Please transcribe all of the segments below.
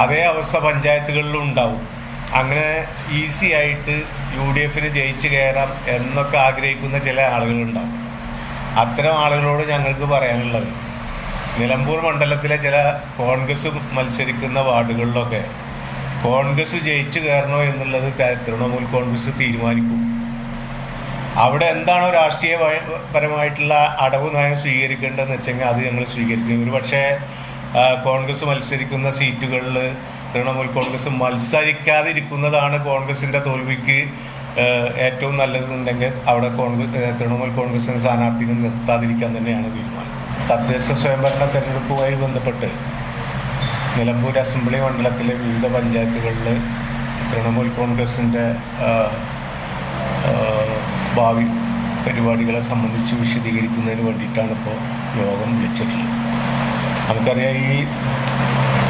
അതേ അവസ്ഥ പഞ്ചായത്തുകളിലും ഉണ്ടാവും. അങ്ങനെ ഈസി ആയിട്ട് യു ഡി എഫിന് ജയിച്ചു കയറാം എന്നൊക്കെ ആഗ്രഹിക്കുന്ന ചില ആളുകളുണ്ടാവും. അത്തരം ആളുകളോട് ഞങ്ങൾക്ക് പറയാനുള്ളത് നിലമ്പൂർ മണ്ഡലത്തിലെ ചില കോൺഗ്രസ് മത്സരിക്കുന്ന വാർഡുകളിലൊക്കെ കോൺഗ്രസ് ജയിച്ചു കയറണോ എന്നുള്ളത് തൃണമൂൽ കോൺഗ്രസ് തീരുമാനിക്കും. അവിടെ എന്താണോ രാഷ്ട്രീയ പരമായിട്ടുള്ള അടവ് നയം സ്വീകരിക്കേണ്ടതെന്ന് വെച്ചെങ്കിൽ അത് ഞങ്ങൾ സ്വീകരിക്കും. ഒരു പക്ഷേ കോൺഗ്രസ് മത്സരിക്കുന്ന സീറ്റുകളിൽ തൃണമൂൽ കോൺഗ്രസ് മത്സരിക്കാതിരിക്കുന്നതാണ് കോൺഗ്രസിന്റെ തോൽവിക്ക് ഏറ്റവും നല്ലതെന്നുണ്ടെങ്കിൽ അവിടെ കോൺഗ്രസ് തൃണമൂൽ കോൺഗ്രസിന് സ്ഥാനാർത്ഥിനെ നിർത്താതിരിക്കാൻ തന്നെയാണ് തീരുമാനം. തദ്ദേശ സ്വയംഭരണ തെരഞ്ഞെടുപ്പുമായി ബന്ധപ്പെട്ട് നിലമ്പൂർ അസംബ്ലി മണ്ഡലത്തിലെ വിവിധ പഞ്ചായത്തുകളിൽ തൃണമൂൽ കോൺഗ്രസിന്റെ ഭാവി പരിപാടികളെ സംബന്ധിച്ച് വിശദീകരിക്കുന്നതിന് വേണ്ടിയിട്ടാണ് ഇപ്പോൾ യോഗം വിളിച്ചിട്ടുള്ളത്. നമുക്കറിയാം ഈ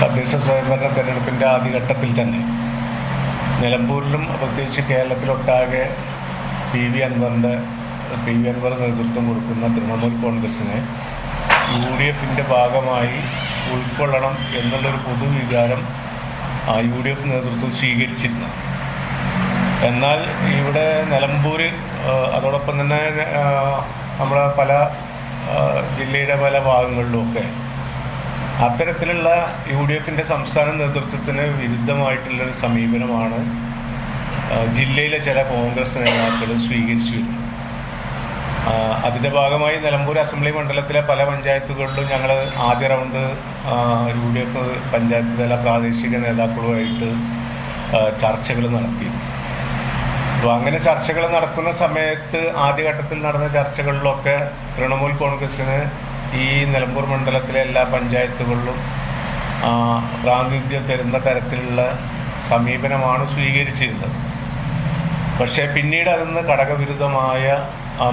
തദ്ദേശ സ്വയംഭരണ തെരഞ്ഞെടുപ്പിന്റെ ആദ്യഘട്ടത്തിൽ തന്നെ നിലമ്പൂരിലും പ്രത്യേകിച്ച് കേരളത്തിലൊട്ടാകെ പി വി അൻവറിന്റെ പി വി അൻവർ നേതൃത്വം കൊടുക്കുന്ന തൃണമൂൽ കോൺഗ്രസിനെ യു ഡി എഫിന്റെ ഭാഗമായി ഉൾക്കൊള്ളണം എന്നുള്ളൊരു പൊതുവികാരം ആ യു ഡി എഫ് നേതൃത്വം സ്വീകരിച്ചിരുന്നു. എന്നാൽ ഇവിടെ നിലമ്പൂർ അതോടൊപ്പം തന്നെ നമ്മുടെ പല ജില്ലയുടെ പല ഭാഗങ്ങളിലുമൊക്കെ അത്തരത്തിലുള്ള യു ഡി എഫിന്റെ സംസ്ഥാന നേതൃത്വത്തിന് വിരുദ്ധമായിട്ടുള്ളൊരു സമീപനമാണ് ജില്ലയിലെ ചില കോൺഗ്രസ് നേതാക്കൾ സ്വീകരിച്ചു വരുന്നത്. അതിന്റെ ഭാഗമായി നിലമ്പൂർ അസംബ്ലി മണ്ഡലത്തിലെ പല പഞ്ചായത്തുകളിലും ഞങ്ങൾ ആദ്യ round U D F panchayat തല പ്രാദേശിക നേതാക്കളുമായിട്ട് ചർച്ചകൾ നടത്തിയിരുന്നു. അപ്പോൾ അങ്ങനെ ചർച്ചകൾ നടക്കുന്ന സമയത്ത് ആദ്യഘട്ടത്തിൽ നടന്ന ചർച്ചകളിലൊക്കെ തൃണമൂൽ കോൺഗ്രസ്സിന് ഈ നിലമ്പൂർ മണ്ഡലത്തിലെ എല്ലാ പഞ്ചായത്തുകളിലും പ്രാതിനിധ്യം തരുന്ന തരത്തിലുള്ള സമീപനമാണ് സ്വീകരിച്ചിരുന്നത്. പക്ഷേ പിന്നീട് അതിന്ന് ഘടകവിരുദ്ധമായ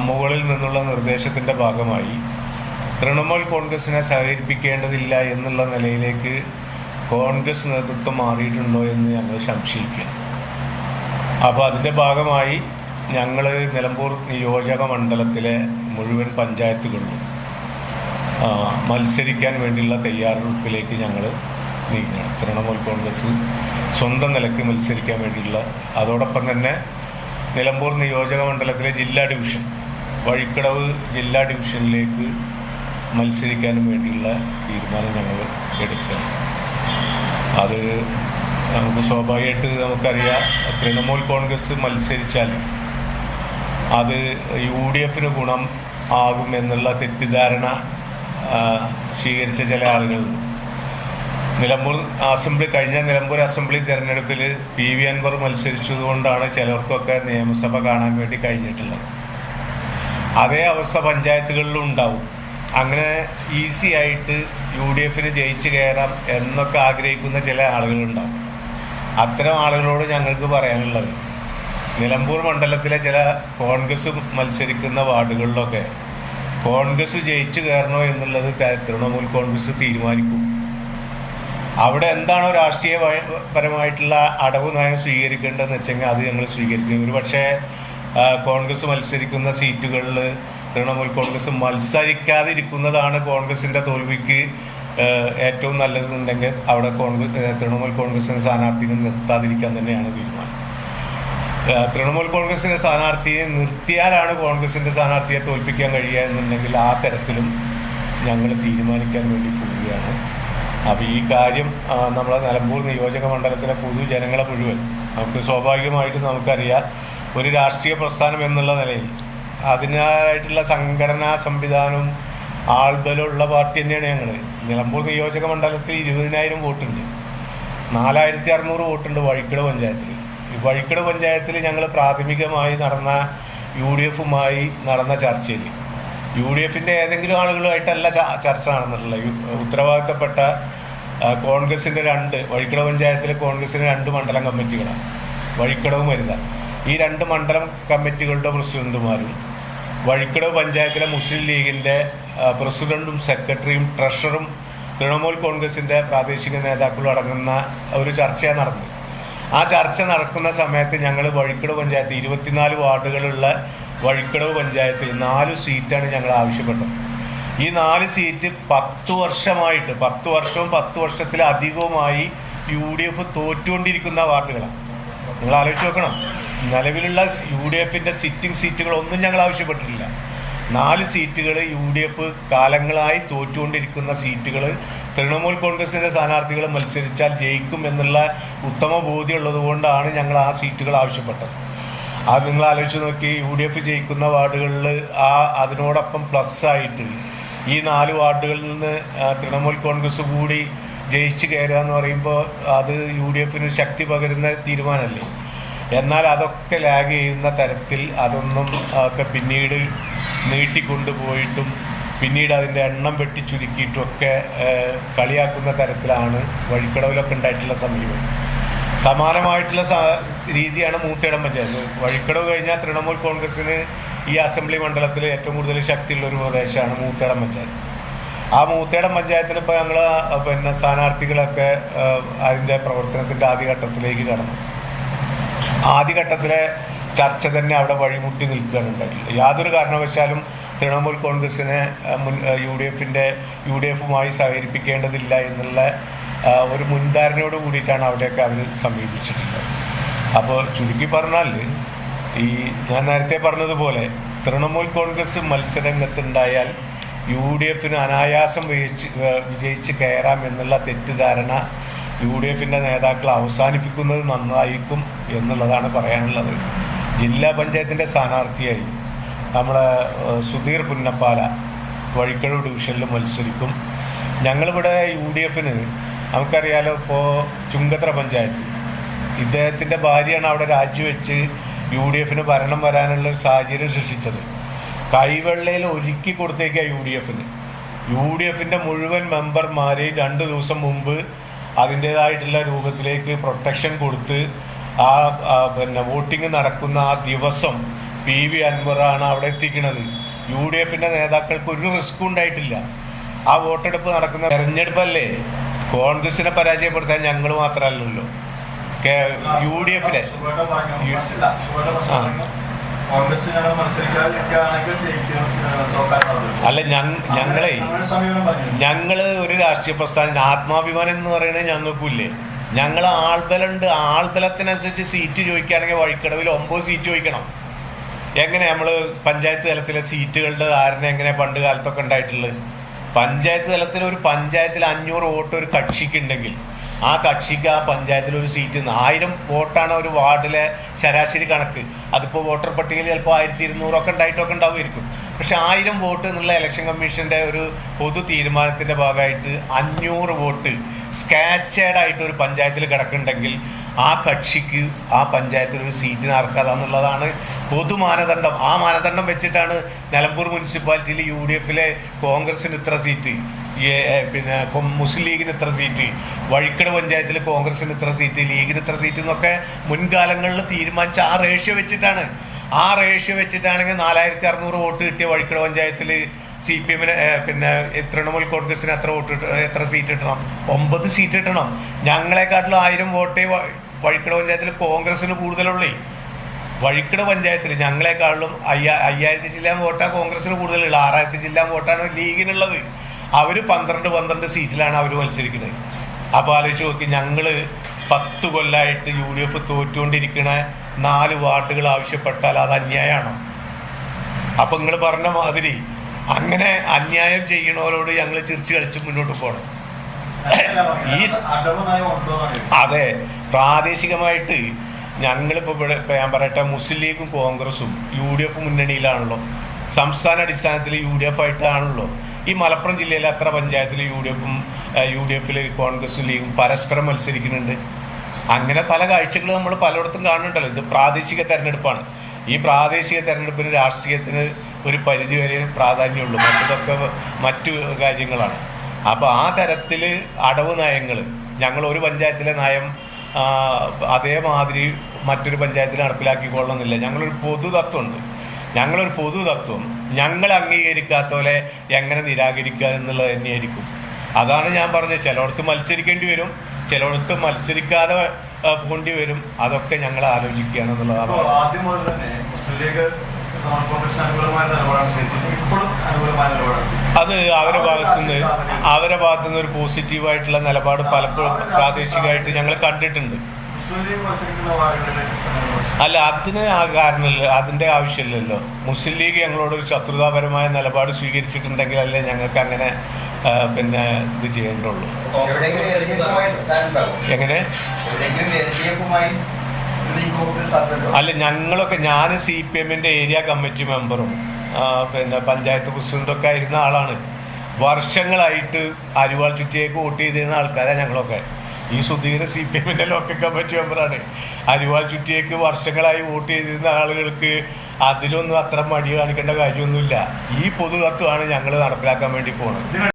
മുകളിൽ നിന്നുള്ള നിർദ്ദേശത്തിന്റെ ഭാഗമായി തൃണമൂൽ കോൺഗ്രസിനെ സഹകരിപ്പിക്കേണ്ടതില്ല എന്നുള്ള നിലയിലേക്ക് കോൺഗ്രസ് നേതൃത്വം മാറിയിട്ടുണ്ടോ എന്ന് ഞങ്ങൾ സംശയിക്കുക അപ്പോൾ അതിന്റെ ഭാഗമായി ഞങ്ങൾ നിലമ്പൂർ നിയോജക മണ്ഡലത്തിലെ മുഴുവൻ പഞ്ചായത്തുകളിലും മത്സരിക്കാൻ വേണ്ടിയുള്ള തയ്യാറെടുപ്പിലേക്ക് ഞങ്ങൾ നീങ്ങുകയാണ്. തൃണമൂൽ കോൺഗ്രസ് സ്വന്തം നിലയ്ക്ക് മത്സരിക്കാൻ വേണ്ടിയുള്ള അതോടൊപ്പം തന്നെ നിലമ്പൂർ നിയോജക മണ്ഡലത്തിലെ ജില്ലാ ഡിവിഷൻ വഴിക്കടവ് ജില്ലാ ഡിവിഷനിലേക്ക് മത്സരിക്കാനും വേണ്ടിയുള്ള തീരുമാനം ഞങ്ങൾ എടുക്കുകയാണ്. അത് നമുക്ക് സ്വാഭാവികമായിട്ട് നമുക്കറിയാം തൃണമൂൽ കോൺഗ്രസ് മത്സരിച്ചാൽ അത് യു ഡി എഫിന് ഗുണം ആകുമെന്നുള്ള തെറ്റിദ്ധാരണ സ്വീകരിച്ച ചില ആളുകൾ. നിലമ്പൂർ അസംബ്ലി കഴിഞ്ഞ നിലമ്പൂർ അസംബ്ലി തിരഞ്ഞെടുപ്പിൽ പി വി അൻവർ മത്സരിച്ചതുകൊണ്ടാണ് ചിലർക്കൊക്കെ നിയമസഭ കാണാൻ വേണ്ടി കഴിഞ്ഞിട്ടുള്ളത്. അതേ അവസ്ഥ പഞ്ചായത്തുകളിലും ഉണ്ടാവും. അങ്ങനെ ഈസി ആയിട്ട് യു ഡി എഫിന് ജയിച്ചു കയറാം എന്നൊക്കെ ആഗ്രഹിക്കുന്ന ചില ആളുകളുണ്ടാവും. അത്തരം ആളുകളോട് ഞങ്ങൾക്ക് പറയാനുള്ളത് നിലമ്പൂർ മണ്ഡലത്തിലെ ചില കോൺഗ്രസ് മത്സരിക്കുന്ന വാർഡുകളിലൊക്കെ കോൺഗ്രസ് ജയിച്ചു കയറണോ എന്നുള്ളത് തൃണമൂൽ കോൺഗ്രസ് തീരുമാനിക്കും. അവിടെ എന്താണോ രാഷ്ട്രീയ പരമായിട്ടുള്ള അടവ് നയം സ്വീകരിക്കേണ്ടതെന്ന് വെച്ചെങ്കിൽ അത് ഞങ്ങൾ സ്വീകരിക്കും. ഒരു പക്ഷേ കോൺഗ്രസ് മത്സരിക്കുന്ന സീറ്റുകളിൽ തൃണമൂൽ കോൺഗ്രസ് മത്സരിക്കാതിരിക്കുന്നതാണ് കോൺഗ്രസിന്റെ തോൽവിക്ക് ഏറ്റവും നല്ലതെന്നുണ്ടെങ്കിൽ അവിടെ കോൺഗ്രസ് തൃണമൂൽ കോൺഗ്രസിന് സ്ഥാനാർത്ഥിനെ നിർത്താതിരിക്കാൻ തന്നെയാണ് തീരുമാനം. തൃണമൂൽ കോൺഗ്രസിന്റെ സ്ഥാനാർത്ഥിയെ നിർത്തിയാലാണ് കോൺഗ്രസിന്റെ സ്ഥാനാർത്ഥിയെ തോൽപ്പിക്കാൻ കഴിയുക എന്നുണ്ടെങ്കിൽ ആ തരത്തിലും ഞങ്ങൾ തീരുമാനിക്കാൻ വേണ്ടി പോവുകയാണ്. അപ്പോൾ ഈ കാര്യം നമ്മളെ നിലമ്പൂർ നിയോജക മണ്ഡലത്തിലെ പൊതുജനങ്ങളെ മുഴുവൻ നമുക്ക് സ്വാഭാവികമായിട്ടും നമുക്കറിയാം. ഒരു രാഷ്ട്രീയ പ്രസ്ഥാനം എന്നുള്ള നിലയിൽ അതിനായിട്ടുള്ള സംഘടനാ സംവിധാനവും ആൾബലമുള്ള പാർട്ടി തന്നെയാണ് ഞങ്ങൾ നിലമ്പൂർ നിയോജക മണ്ഡലത്തിൽ ഇരുപതിനായിരം വോട്ടുണ്ട്. നാലായിരത്തി അറുന്നൂറ് വോട്ടുണ്ട് വഴിക്കട പഞ്ചായത്തിൽ വഴിക്കട് പഞ്ചായത്തിൽ ഞങ്ങൾ പ്രാഥമികമായി നടന്ന യു ഡി എഫുമായി നടന്ന ചർച്ചയിൽ. യു ഡി എഫിന്റെ ഏതെങ്കിലും ആളുകളുമായിട്ടല്ല ചർച്ച നടന്നിട്ടുള്ളത്. ഉത്തരവാദിത്തപ്പെട്ട കോൺഗ്രസിന്റെ രണ്ട് വഴിക്കട പഞ്ചായത്തിലെ കോൺഗ്രസിന്റെ രണ്ട് മണ്ഡലം കമ്മിറ്റികളാണ്. വഴിക്കടവും വരുന്ന ഈ രണ്ട് മണ്ഡലം കമ്മിറ്റികളുടെ പ്രസിഡന്റുമാരും വഴിക്കടവ് പഞ്ചായത്തിലെ മുസ്ലിം ലീഗിന്റെ പ്രസിഡന്റും സെക്രട്ടറിയും ട്രഷറും തൃണമൂൽ കോൺഗ്രസിന്റെ പ്രാദേശിക നേതാക്കളും അടങ്ങുന്ന ഒരു ചർച്ചയാണ് നടന്നത്. ആ ചർച്ച നടക്കുന്ന സമയത്ത് ഞങ്ങൾ വഴിക്കടവ് പഞ്ചായത്ത് ഇരുപത്തിനാല് വാർഡുകളുള്ള വഴിക്കടവ് പഞ്ചായത്തിൽ നാല് സീറ്റാണ് ഞങ്ങൾ ആവശ്യപ്പെട്ടത്. ഈ നാല് സീറ്റ് പത്ത് വർഷമായിട്ട് പത്ത് വർഷവും പത്ത് വർഷത്തിലധികവുമായി യു ഡി എഫ് തോറ്റുകൊണ്ടിരിക്കുന്ന വാർഡുകളാണ്. നിങ്ങൾ ആലോചിച്ച് നോക്കണം. നിലവിലുള്ള യു ഡി എഫിന്റെ സിറ്റിംഗ് സീറ്റുകളൊന്നും ഞങ്ങൾ ആവശ്യപ്പെട്ടിട്ടില്ല. നാല് സീറ്റുകൾ യു ഡി എഫ് കാലങ്ങളായി തോറ്റുകൊണ്ടിരിക്കുന്ന സീറ്റുകൾ തൃണമൂൽ കോൺഗ്രസിന്റെ സ്ഥാനാർത്ഥികൾ മത്സരിച്ചാൽ ജയിക്കും എന്നുള്ള ഉത്തമ ബോധ്യമുള്ളത് കൊണ്ടാണ് ഞങ്ങൾ ആ സീറ്റുകൾ ആവശ്യപ്പെട്ടത്. അത് നിങ്ങൾ ആലോചിച്ച് നോക്കി യു ഡി എഫ് ജയിക്കുന്ന വാർഡുകളിൽ ആ അതിനോടൊപ്പം പ്ലസ് ആയിട്ട് ഈ നാല് വാർഡുകളിൽ നിന്ന് തൃണമൂൽ കോൺഗ്രസ് കൂടി ജയിച്ച് കയറുക എന്ന് പറയുമ്പോൾ അത് യു ഡി എഫിന് ശക്തി പകരുന്ന തീരുമാനമല്ലേ? എന്നാൽ അതൊക്കെ ലാഗ് ചെയ്യുന്ന തരത്തിൽ അതൊന്നും ഒക്കെ പിന്നീട് നീട്ടിക്കൊണ്ടുപോയിട്ടും പിന്നീട് അതിന്റെ എണ്ണം വെട്ടി ചുരുക്കിയിട്ടും ഒക്കെ ഏഹ്, കളിയാക്കുന്ന തരത്തിലാണ് വഴിക്കടവിലൊക്കെ ഉണ്ടായിട്ടുള്ള സമീപനം. സമാനമായിട്ടുള്ള രീതിയാണ് മൂത്തേടം പഞ്ചായത്ത്. വഴിക്കടവ് കഴിഞ്ഞാൽ തൃണമൂൽ കോൺഗ്രസ്സിന് ഈ അസംബ്ലി മണ്ഡലത്തിൽ ഏറ്റവും കൂടുതൽ ശക്തിയുള്ള ഒരു പ്രദേശമാണ് മൂത്തേടം പഞ്ചായത്ത്. ആ മൂത്തേടം പഞ്ചായത്തിൽ ഇപ്പോൾ ഞങ്ങൾ പിന്നെ സ്ഥാനാർത്ഥികളൊക്കെ അതിന്റെ പ്രവർത്തനത്തിന്റെ ആദ്യഘട്ടത്തിലേക്ക് കടന്നു. ആദ്യഘട്ടത്തിലെ ചർച്ച തന്നെ അവിടെ വഴിമുട്ടി നിൽക്കുകയാണ് ഉണ്ടായിട്ടുള്ളത്. യാതൊരു കാരണവശാലും തൃണമൂൽ കോൺഗ്രസിനെ മുൻ യു ഡി എഫിന്റെ യു ഡി എഫുമായി സഹകരിപ്പിക്കേണ്ടതില്ല എന്നുള്ള ഒരു മുൻധാരണയോട് കൂടിയിട്ടാണ് അവിടെയൊക്കെ അവർ സമീപിച്ചിട്ടുള്ളത്. അപ്പോൾ ചുരുക്കി പറഞ്ഞാൽ ഈ ഞാൻ നേരത്തെ പറഞ്ഞതുപോലെ തൃണമൂൽ കോൺഗ്രസ് മത്സരരംഗത്തുണ്ടായാൽ യു ഡി എഫിന് അനായാസം വിജയിച്ച് വിജയിച്ച് കയറാം എന്നുള്ള തെറ്റിദ്ധാരണ യു ഡി എഫിന്റെ നേതാക്കൾ അവസാനിപ്പിക്കുന്നത് നന്നായിരിക്കും എന്നുള്ളതാണ് പറയാനുള്ളത്. ജില്ലാ പഞ്ചായത്തിന്റെ സ്ഥാനാർത്ഥിയായി നമ്മളെ സുധീർ പുന്നപ്പാല വഴിക്കഴു ഡിവിഷനിൽ മത്സരിക്കും. ഞങ്ങളിവിടെ യു ഡി എഫിന് നമുക്കറിയാലോ ഇപ്പോൾ ചുങ്കത്ര പഞ്ചായത്ത്. ഇദ്ദേഹത്തിന്റെ ഭാര്യയാണ് അവിടെ രാജിവെച്ച് യു ഡി എഫിന് ഭരണം വരാനുള്ള ഒരു സാഹചര്യം സൃഷ്ടിച്ചത്. കൈവെള്ളയിൽ ഒരുക്കി കൊടുത്തേക്കുക യു ഡി എഫിന് യു ഡി എഫിന്റെ മുഴുവൻ മെമ്പർമാരെയും രണ്ട് ദിവസം മുമ്പ് അതിന്റേതായിട്ടുള്ള രൂപത്തിലേക്ക് പ്രൊട്ടക്ഷൻ കൊടുത്ത് ആ പിന്നെ വോട്ടിംഗ് നടക്കുന്ന ആ ദിവസം പി വി അൻവറാണ് അവിടെ എത്തിക്കുന്നത് യു ഡി എഫിന്റെ നേതാക്കൾക്ക് ഒരു റിസ്ക്കും ഉണ്ടായിട്ടില്ല. ആ വോട്ടെടുപ്പ് നടക്കുന്ന തെരഞ്ഞെടുപ്പല്ലേ? കോൺഗ്രസിനെ പരാജയപ്പെടുത്താൻ ഞങ്ങൾ മാത്രമല്ലല്ലോ. യു ഡി എഫിലെ അല്ല ഞങ്ങ ഞങ്ങളെ ഞങ്ങൾ ഒരു രാഷ്ട്രീയ പ്രസ്ഥാനം ആത്മാഭിമാനം എന്ന് പറയുന്നത് ഞങ്ങൾക്കില്ലേ ഞങ്ങൾ ആൾബലുണ്ട് ആൾബലത്തിനനുസരിച്ച് സീറ്റ് ചോദിക്കുകയാണെങ്കിൽ വഴിക്കടവിൽ ഒമ്പത് സീറ്റ് ചോദിക്കണം. എങ്ങനെ നമ്മൾ പഞ്ചായത്ത് തലത്തിലെ സീറ്റുകളുടെ ധാരണ എങ്ങനെ പണ്ട് കാലത്തൊക്കെ ഉണ്ടായിട്ടുള്ളത്? പഞ്ചായത്ത് തലത്തിൽ ഒരു പഞ്ചായത്തിൽ അഞ്ഞൂറ് വോട്ട് ഒരു കക്ഷിക്ക് ഉണ്ടെങ്കിൽ ആ കക്ഷിക്ക് ആ പഞ്ചായത്തിൽ ഒരു സീറ്റ് ആയിരം വോട്ടാണ് ഒരു വാർഡിലെ ശരാശരി കണക്ക്. അതിപ്പോൾ വോട്ടർ പട്ടികയിൽ ചിലപ്പോൾ ആയിരത്തി ഇരുന്നൂറൊക്കെ ഉണ്ടായിട്ടൊക്കെ ഉണ്ടാവുമായിരിക്കും. പക്ഷെ ആയിരം വോട്ട് എന്നുള്ള ഇലക്ഷൻ കമ്മീഷന്റെ ഒരു പൊതു തീരുമാനത്തിന്റെ ഭാഗമായിട്ട് അഞ്ഞൂറ് വോട്ട് സ്കാച്ചേഡ് ആയിട്ട് ഒരു പഞ്ചായത്തിൽ കിടക്കുന്നുണ്ടെങ്കിൽ ആ കക്ഷിക്ക് ആ പഞ്ചായത്തിൽ ഒരു സീറ്റിന് അർഹത പൊതു മാനദണ്ഡം. ആ മാനദണ്ഡം വെച്ചിട്ടാണ് നിലമ്പൂർ മുനിസിപ്പാലിറ്റിയിൽ യു ഡി എഫിലെ കോൺഗ്രസിന് ഇത്ര സീറ്റ് പിന്നെ മുസ്ലിം ലീഗിന് ഇത്ര സീറ്റ് വഴിക്കട പഞ്ചായത്തിൽ കോൺഗ്രസിന് ഇത്ര സീറ്റ് ലീഗിന് ഇത്ര സീറ്റ് എന്നൊക്കെ മുൻകാലങ്ങളിൽ തീരുമാനിച്ച ആ റേഷ്യോ വെച്ചിട്ടാണ് ആ റേഷ്യോ വെച്ചിട്ടാണെങ്കിൽ നാലായിരത്തി അറുന്നൂറ് വോട്ട് കിട്ടിയ വഴിക്കട പഞ്ചായത്തിൽ സി പി എമ്മിന് പിന്നെ തൃണമൂൽ കോൺഗ്രസിന് എത്ര വോട്ട് എത്ര സീറ്റ് കിട്ടണം? ഒമ്പത് സീറ്റ് കിട്ടണം. ഞങ്ങളെക്കാട്ടിലും ആയിരം വോട്ടേ വഴിക്കട പഞ്ചായത്തിൽ കോൺഗ്രസിന് കൂടുതലുള്ളേ. വഴിക്കട പഞ്ചായത്തിൽ ഞങ്ങളെക്കാളിലും അയ്യാ അയ്യായിരത്തി ജില്ലാ വോട്ടാണ് കോൺഗ്രസിന് കൂടുതലുള്ള. ആറായിരത്തി ജില്ലാ വോട്ടാണ് ലീഗിനുള്ളത്. അവർ പന്ത്രണ്ട് പന്ത്രണ്ട് സീറ്റിലാണ് അവർ മത്സരിക്കുന്നത് അപ്പോൾ ആലോചിച്ച് നോക്കി ഞങ്ങൾ പത്ത് കൊല്ലമായിട്ട് യു ഡി എഫ് തോറ്റുകൊണ്ടിരിക്കണ നാല് വാർഡുകൾ ആവശ്യപ്പെട്ടാൽ അത് അന്യായമാണോ? അപ്പം നിങ്ങൾ പറഞ്ഞ മാതിരി അങ്ങനെ അന്യായം ചെയ്യണവരോട് ഞങ്ങൾ ചിരിച്ച് കളിച്ച് മുന്നോട്ട് പോകണം. ഈ. അതെ പ്രാദേശികമായിട്ട് ഞങ്ങളിപ്പോ ഇവിടെ ഞാൻ പറയട്ടെ മുസ്ലിം ലീഗും കോൺഗ്രസും യു ഡി എഫ് മുന്നണിയിലാണല്ലോ. സംസ്ഥാന അടിസ്ഥാനത്തിൽ യു ഡി എഫ് ആയിട്ടാണല്ലോ. ഈ മലപ്പുറം ജില്ലയിലെ അത്ര പഞ്ചായത്തിൽ യു ഡി എഫും യു ഡി എഫിൽ കോൺഗ്രസും ലീഗും പരസ്പരം മത്സരിക്കുന്നുണ്ട്? അങ്ങനെ പല കാഴ്ചകൾ നമ്മൾ പലയിടത്തും കാണുന്നുണ്ടല്ലോ. ഇത് പ്രാദേശിക തെരഞ്ഞെടുപ്പാണ്. ഈ പ്രാദേശിക തെരഞ്ഞെടുപ്പിന് രാഷ്ട്രീയത്തിന് ഒരു പരിധി വരെ പ്രാധാന്യമുള്ളൂ. മറ്റതൊക്കെ മറ്റു കാര്യങ്ങളാണ്. അപ്പോൾ ആ തരത്തിൽ അടവ് നയങ്ങൾ ഞങ്ങൾ ഒരു പഞ്ചായത്തിലെ നയം അതേമാതിരി മറ്റൊരു പഞ്ചായത്തിൽ നടപ്പിലാക്കിക്കൊള്ളണമെന്നില്ല. ഞങ്ങളൊരു പൊതു തത്വമുണ്ട് ഞങ്ങളൊരു പൊതു തത്വം ഞങ്ങൾ അംഗീകരിക്കാത്ത പോലെ എങ്ങനെ നിരാകരിക്കുക എന്നുള്ളത് തന്നെയായിരിക്കും. അതാണ് ഞാൻ പറഞ്ഞത്. ചിലയിടത്ത് മത്സരിക്കേണ്ടി വരും ചിലയിടത്ത് മത്സരിക്കാതെ പോണ്ടി വരും. അതൊക്കെ ഞങ്ങൾ ആലോചിക്കുകയാണ് എന്നുള്ളതാണ്. ആദ്യം മുതൽ തന്നെ മുസ്ലിം ലീഗ് അത് അവരെ ഭാഗത്തുനിന്ന് അവരെ ഭാഗത്തുനിന്ന് ഒരു പോസിറ്റീവായിട്ടുള്ള നിലപാട് പലപ്പോഴും പ്രാദേശികമായിട്ട് ഞങ്ങൾ കണ്ടിട്ടുണ്ട്. അല്ല അതിന് ആ കാരണമില്ല അതിന്റെ ആവശ്യമില്ലല്ലോ. മുസ്ലിം ലീഗ് ഞങ്ങളോട് ഒരു ശത്രുതാപരമായ നിലപാട് സ്വീകരിച്ചിട്ടുണ്ടെങ്കിൽ അല്ലേ ഞങ്ങൾക്ക് അങ്ങനെ പിന്നെ ഇത് ചെയ്യേണ്ടുള്ളൂ എങ്ങനെ? അല്ല ഞങ്ങളൊക്കെ ഞാൻ സി പി എമ്മിന്റെ ഏരിയ കമ്മിറ്റി മെമ്പറും പിന്നെ പഞ്ചായത്ത് പ്രസിഡന്റൊക്കെ ആയിരുന്ന ആളാണ്. വർഷങ്ങളായിട്ട് അരിവാൾ ചുറ്റിയേക്ക് വോട്ട് ചെയ്തിരുന്ന ആൾക്കാരാണ് ഞങ്ങളൊക്കെ. ഈ സുധീര സി പി എമ്മിന്റെ ലോക്കൽ കമ്മിറ്റി മെമ്പറാണ്. അരിവാൾ ചുറ്റിയേക്ക് വർഷങ്ങളായി വോട്ട് ചെയ്തിരുന്ന ആളുകൾക്ക് അതിലൊന്നും അത്ര മടി കാണിക്കേണ്ട കാര്യമൊന്നുമില്ല. ഈ പൊതു തത്വമാണ് ഞങ്ങൾ നടപ്പിലാക്കാൻ വേണ്ടി പോകുന്നത്